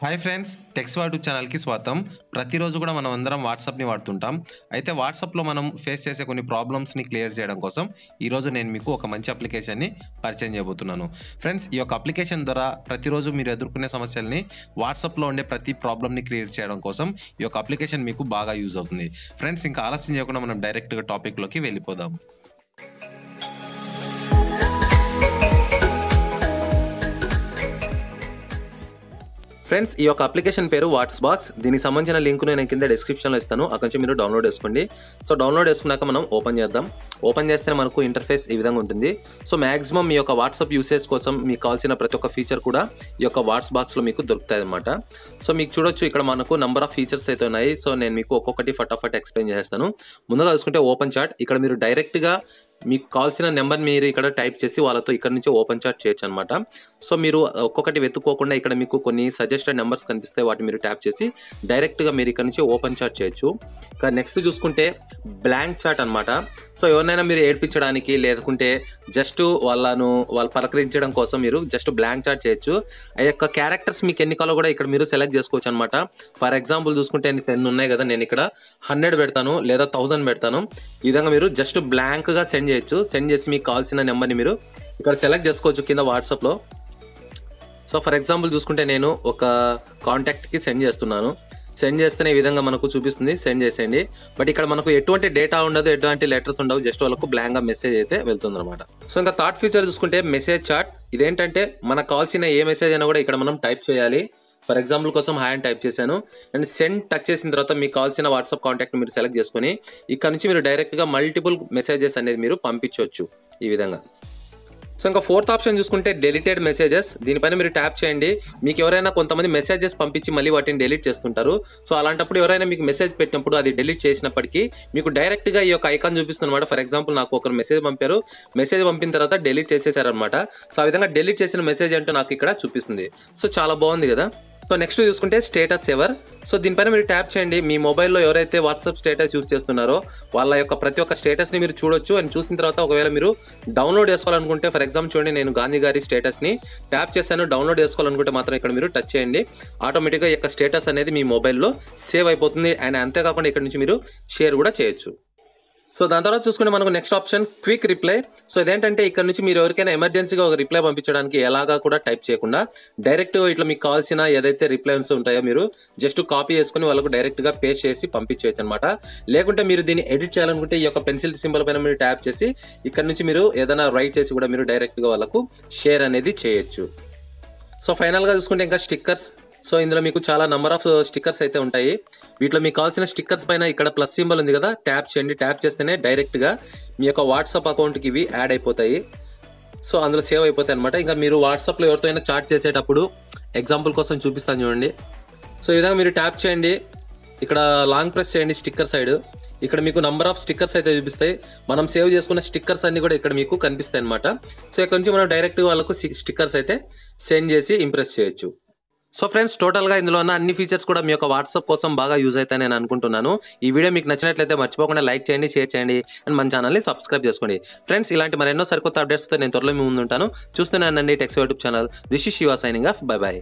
Hi friends tax YouTube ఛానల్కి స్వాగతం. ప్రతిరోజు కూడా మనం అందరం వాట్సాప్ని వాడుతుంటాం. అయితే వాట్సాప్లో మనం ఫేస్ చేసే కొన్ని ప్రాబ్లమ్స్ని క్లియర్ చేయడం కోసం ఈరోజు నేను మీకు ఒక మంచి అప్లికేషన్ని పరిచయం చేయబోతున్నాను. ఫ్రెండ్స్ ఈ యొక్క అప్లికేషన్ ద్వారా ప్రతిరోజు మీరు ఎదుర్కొనే సమస్యల్ని వాట్సాప్లో ఉండే ప్రతి ప్రాబ్లమ్ని క్లియర్ చేయడం కోసం ఈ యొక్క అప్లికేషన్ మీకు బాగా యూజ్ అవుతుంది. ఫ్రెండ్స్ ఇంకా ఆలస్యం చేయకుండా మనం డైరెక్ట్గా టాపిక్లోకి వెళ్ళిపోదాం. ఫ్రెండ్స్ ఈ యొక్క అప్లికేషన్ పేరు వాట్స్ బాక్స్ దీనికి సంబంధించిన లింక్ నేను కింద డిస్క్రిప్షన్లో ఇస్తాను. అక్కడ నుంచి మీరు డౌన్లోడ్ చేసుకోండి. సో డౌన్లోడ్ చేసుకున్నాక మనం ఓపెన్ చేద్దాం. ఓపెన్ చేస్తే మనకు ఇంటర్ఫేస్ ఈ విధంగా ఉంటుంది. సో మాక్సిమం మీ యొక్క వాట్సాప్ యూసేజ్ కోసం మీకు కావాల్సిన ప్రతి ఒక్క ఫీచర్ కూడా ఈ యొక్క వాట్స్ బాక్స్లో మీకు దొరుకుతాయి అనమాట సో మీకు చూడొచ్చు ఇక్కడ మనకు నంబర్ ఆఫ్ ఫీచర్స్ అయితే ఉన్నాయి. సో నేను మీకు ఒక్కొక్కటి ఫటాఫట్ ఎక్స్ప్లెయిన్ చేస్తాను. ముందుగా చూసుకుంటే ఓపెన్ చాట్ ఇక్కడ మీరు డైరెక్ట్గా మీకు కావాల్సిన నెంబర్ మీరు ఇక్కడ టైప్ చేసి వాళ్ళతో ఇక్కడ నుంచి ఓపెన్ చాట్ చేయొచ్చు అనమాట సో మీరు ఒక్కొక్కటి వెతుక్కోకుండా ఇక్కడ మీకు కొన్ని సజెస్టెడ్ నెంబర్స్ కనిపిస్తాయి వాటిని మీరు ట్యాప్ చేసి డైరెక్ట్గా మీరు ఇక్కడ నుంచి ఓపెన్ చాట్ చేయొచ్చు. ఇంకా నెక్స్ట్ చూసుకుంటే బ్లాంక్ చాట్ అనమాట. సో ఎవరినైనా మీరు ఏడ్పించడానికి లేకుంటే జస్ట్ వాళ్ళను వాళ్ళు పలకరించడం కోసం మీరు జస్ట్ బ్లాంక్ చాట్ చేయొచ్చు. ఆ యొక్క క్యారెక్టర్స్ మీకు ఎన్ని కాలో కూడా ఇక్కడ మీరు సెలెక్ట్ చేసుకోవచ్చు అనమాట. ఫర్ ఎగ్జాంపుల్ చూసుకుంటే టెన్ ఉన్నాయి కదా నేను ఇక్కడ హండ్రెడ్ పెడతాను లేదా థౌసండ్ పెడతాను. ఈ విధంగా మీరు జస్ట్ బ్లాంక్గా సెండ్ చేయొచ్చు. సెండ్ చేసి మీకు కావాల్సిన నెంబర్ని మీరు ఇక్కడ సెలెక్ట్ చేసుకోవచ్చు కింద వాట్సాప్లో సో ఫర్ ఎగ్జాంపుల్ చూసుకుంటే నేను ఒక కాంటాక్ట్కి సెండ్ చేస్తున్నాను. సెండ్ చేస్తేనే ఈ విధంగా మనకు చూపిస్తుంది. సెండ్ చేసేయండి. బట్ ఇక్కడ మనకు ఎటువంటి డేటా ఉండదు ఎటువంటి లెటర్స్ ఉండవు. జస్ట్ వాళ్ళకు బ్లాంక్గా మెసేజ్ అయితే వెళ్తుంది అనమాట సో ఇంకా థర్డ్ ఫీచర్ చూసుకుంటే మెసేజ్ చాట్ ఇదేంటంటే మనకు కావాల్సిన ఏ మెసేజ్ అయినా కూడా ఇక్కడ మనం టైప్ చేయాలి. ఫర్ ఎగ్జాంపుల్ కోసం హాయ్ అని టైప్ చేశాను. అండ్ సెండ్ టచ్ చేసిన తర్వాత మీకు కావాల్సిన వాట్సాప్ కాంటాక్ట్ మీరు సెలెక్ట్ చేసుకుని ఇక్కడ నుంచి మీరు డైరెక్ట్గా మల్టిపుల్ మెసేజెస్ అనేది మీరు పంపించవచ్చు ఈ విధంగా. సో ఇంకా ఫోర్త్ ఆప్షన్ చూసుకుంటే డెలిటెడ్ మెసేజెస్ దీనిపైన మీరు ట్యాప్ చేయండి. మీకు ఎవరైనా కొంతమంది మెసేజెస్ పంపించి మళ్ళీ వాటిని డెలీట్ చేస్తుంటారు. సో అలాంటప్పుడు ఎవరైనా మీకు మెసేజ్ పెట్టినప్పుడు అది డెలీట్ చేసినప్పటికీ మీకు డైరెక్ట్గా ఈ యొక్క ఐకాన్ చూపిస్తుంది అనమాట ఫర్ ఎగ్జాంపుల్ నాకు ఒకరు మెసేజ్ పంపారు. మెసేజ్ పంపిన తర్వాత డెలీట్ చేసేసారనమాట సో ఆ విధంగా డెలీట్ చేసిన మెసేజ్ అంటే నాకు ఇక్కడ చూపిస్తుంది. సో చాలా బాగుంది కదా. సో నెక్స్ట్ చూసుకుంటే స్టేటస్ ఎవర్? సో దీనిపైన మీరు ట్యాప్ చేయండి. మీ మొబైల్లో ఎవరైతే వాట్సాప్ స్టేటస్ యూస్ చేస్తున్నారో వాళ్ళ యొక్క ప్రతి ఒక్క స్టేటస్ని మీరు చూడొచ్చు. అని చూసిన తర్వాత ఒకవేళ మీరు డౌన్లోడ్ చేసుకోవాలనుకుంటే ఫర్ ఎగ్జాంపుల్ చూడండి నేను గాంధీ గారి స్టేటస్ని ట్యాప్ చేశాను. డౌన్లోడ్ చేసుకోవాలనుకుంటే మాత్రం ఇక్కడ మీరు టచ్ చేయండి. ఆటోమేటిక్గా యొక్క స్టేటస్ అనేది మీ మొబైల్లో సేవ్ అయిపోతుంది. అండ్ అంతేకాకుండా ఇక్కడ నుంచి మీరు షేర్ కూడా చేయొచ్చు. సో దాని తర్వాత చూసుకుంటే మనకు next option quick reply so ఇదేంటంటే ఇక్కడ నుంచి మీరు ఎవరికైనా ఎమర్జెన్సీగా ఒక రిప్లై పంపించడానికి ఎలాగా కూడా టైప్ చేయకుండా డైరెక్ట్ ఇట్లా మీకు కావాల్సిన ఏదైతే రిప్లైన్స్ ఉంటాయో మీరు జస్ట్ కాపీ చేసుకుని వాళ్ళకు డైరెక్ట్గా పేస్ట్ చేసి పంపించేయచ్చు అనమాట లేకుంటే మీరు దీన్ని ఎడిట్ చేయాలనుకుంటే ఈ యొక్క పెన్సిల్ సింబల్ పైన మీరు ట్యాప్ చేసి ఇక్కడ నుంచి మీరు ఏదైనా రైట్ చేసి కూడా మీరు డైరెక్ట్గా వాళ్ళకు షేర్ అనేది చేయొచ్చు. సో ఫైనల్గా చూసుకుంటే ఇంకా స్టిక్కర్స్ సో ఇందులో మీకు చాలా నంబర్ ఆఫ్ స్టిక్కర్స్ అయితే ఉంటాయి. వీటిలో మీకు కావాల్సిన స్టిక్కర్స్ పైన ఇక్కడ ప్లస్ సింబల్ ఉంది కదా ట్యాప్ చేయండి. ట్యాప్ చేస్తేనే డైరెక్ట్గా మీ యొక్క వాట్సాప్ అకౌంట్కి ఇవి యాడ్ అయిపోతాయి. సో అందులో సేవ్ అయిపోతాయి అనమాట ఇంకా మీరు వాట్సాప్లో ఎవరితో అయినా చాట్ చేసేటప్పుడు ఎగ్జాంపుల్ కోసం చూపిస్తాను చూడండి. సో ఈ విధంగా మీరు ట్యాప్ చేయండి. ఇక్కడ లాంగ్ ప్రెస్ చేయండి స్టిక్కర్ సైడ్ ఇక్కడ మీకు నంబర్ ఆఫ్ స్టిక్కర్స్ అయితే చూపిస్తాయి. మనం సేవ్ చేసుకున్న స్టిక్కర్స్ అన్ని కూడా ఇక్కడ మీకు కనిపిస్తాయి అనమాట సో ఇక్కడ నుంచి మనం డైరెక్ట్ వాళ్ళకు స్టిక్కర్స్ అయితే సెండ్ చేసి ఇంప్రెస్ చేయొచ్చు. సో ఫ్రెండ్స్ టోటల్గా ఇందులో ఉన్న అన్ని ఫీచర్స్ కూడా మీ యొక్క వాట్సాప్ కోసం బాగా యూజ్ అవుతాయి నేను అనుకుంటున్నాను. ఈ వీడియో మీకు నచ్చినట్లయితే మర్చిపోకుండా లైక్ చేయండి షేర్ చేయండి అండ్ మన ఛానల్ని సబ్స్క్రైబ్ చేసుకోండి. ఫ్రెండ్స్ ఇలాంటి మరెన్నో సరికొత్త అప్డేట్స్తో నేను త్వరలో మీ ముందు ఉంటాను చూస్తున్నానండి techs YouTube channel this is Shiva signing off bye bye